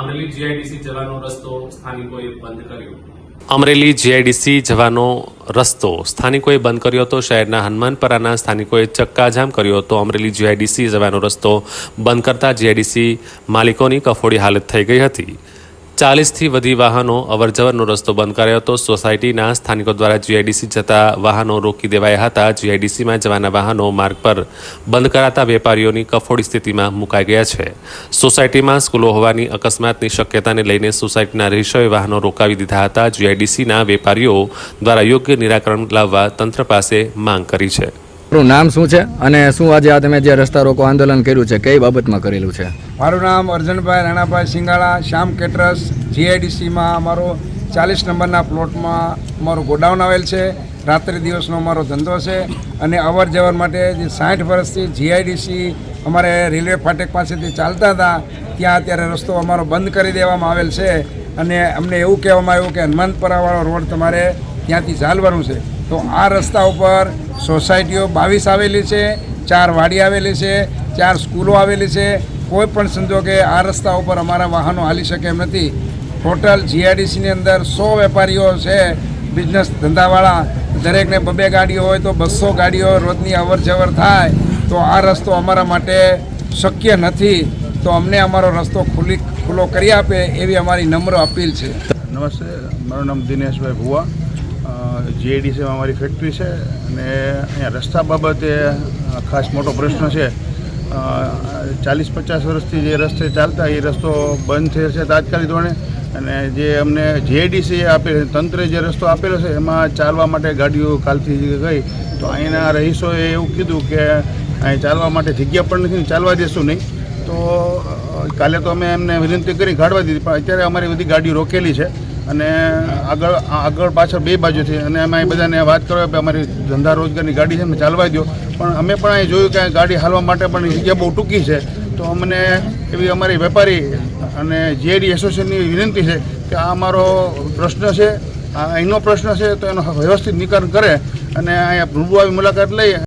Amreli GIDC જવાનો રસ્તો સ્થાનિકોએ બંધ કર્યો. અમરેલી જીઆઈડીસી જવાનો રસ્તો સ્થાનિકોએ બંધ કર્યો હતો. શહેરના હનુમાનપરાના સ્થાનિકોએ ચક્કાજામ કર્યો હતો. અમરેલી જીઆઈડીસી જવાનો રસ્તો બંધ કરતા જીઆઈડીસી માલિકોની કફોડી હાલત થઈ ગઈ હતી. ચાલીસથી વધી વાહનો અવરજવરનો રસ્તો બંધ કર્યો હતો. સોસાયટીના સ્થાનિકો દ્વારા જીઆઈડીસી જતા વાહનો રોકી દેવાયા હતા. જીઆઈડીસીમાં જવાના વાહનો માર્ગ પર બંધ કરાતા વેપારીઓની કફોડી સ્થિતિમાં મુકાઈ ગયા છે. સોસાયટીમાં સ્કૂલો હોવાની અકસ્માતની શક્યતાને લઈને સોસાયટીના રહીશોએ વાહનો રોકાવી દીધા હતા. જીઆઈડીસીના વેપારીઓ દ્વારા યોગ્ય નિરાકરણ લાવવા તંત્ર પાસે માંગ કરી છે. તમારું નામ શું છે અને શું આજે આ તમે જે રસ્તા રોકો આંદોલન કર્યું છે, કઈ બાબતમાં કરેલું છે? મારું નામ અર્જનભાઈ રાણાભાઈ સિંગાળા શ્યામ કેટરસ, જીઆઈડીસીમાં અમારો ચાલીસ નંબરના પ્લોટમાં અમારું ગોડાઉન આવેલ છે. રાત્રિ દિવસનો અમારો ધંધો છે અને અવર જવર માટે જે સાઠ વર્ષથી જીઆઈડીસી અમારે રેલવે ફાટક પાસેથી ચાલતા હતા, ત્યાં અત્યારે રસ્તો અમારો બંધ કરી દેવામાં આવેલ છે. અને અમને એવું કહેવામાં આવ્યું કે હનુમાનપરાવાળો રોડ તમારે ત્યાંથી ચાલવાનું છે. તો આ રસ્તા ઉપર સોસાયટીઓ બાવીસ આવેલી છે, ચાર વાડી આવેલી છે, ચાર સ્કૂલો આવેલી છે. કોઈ પણ સંજોગે આ રસ્તા ઉપર અમારા વાહનો હાલી શકે એમ નથી. ટોટલ જીઆઈડીસીની અંદર સો વેપારીઓ છે બિઝનેસ ધંધાવાળા. દરેકને બબે ગાડીઓ હોય તો બસો ગાડીઓ રોજની અવર જવર થાય. તો આ રસ્તો અમારા માટે શક્ય નથી. તો અમને અમારો રસ્તો ખુલ્લી ખુલ્લો કરી આપે એવી અમારી નમ્ર અપીલ છે. નમસ્તે, મારું નામ દિનેશભાઈ ભુવા. જીઆઈડીસીમાં અમારી ફેક્ટરી છે અને અહીંયા રસ્તા બાબતે ખાસ મોટો પ્રશ્ન છે. ચાલીસ પચાસ વર્ષથી જે રસ્તે ચાલતા એ રસ્તો બંધ થયો છે તાત્કાલિક ધોરણે. અને જે અમને જીઆઈડીસી આપેલ તંત્રે જે રસ્તો આપેલો છે, એમાં ચાલવા માટે ગાડીઓ કાલથી ગઈ, તો અહીંના રહીશોએ એવું કીધું કે અહીં ચાલવા માટે જગ્યા પણ નથી, ચાલવા દેશું નહીં. તો કાલે તો અમે એમને વિનંતી કરી કાઢવા દીધી, પણ અત્યારે અમારી બધી ગાડીઓ રોકેલી છે. અને આગળ આગળ પાછળ બે બાજુથી. અને અમે અહીં બધાને વાત કરવા કે અમારી ધંધા રોજગારની ગાડી છે, અમે ચાલવા દો પણ અમે પણ અહીં જોયું કે ગાડી હાલવા માટે પણ જગ્યા બહુ ટૂંકી છે. તો અમને એવી અમારી વેપારી અને જીઆઈડી એસોસિએશનની વિનંતી છે કે આ અમારો પ્રશ્ન છે, આ અહીંનો પ્રશ્ન છે, તો એનો વ્યવસ્થિત નિકાલ કરે અને અહીંયા રૂબરૂ આવી મુલાકાત લઈ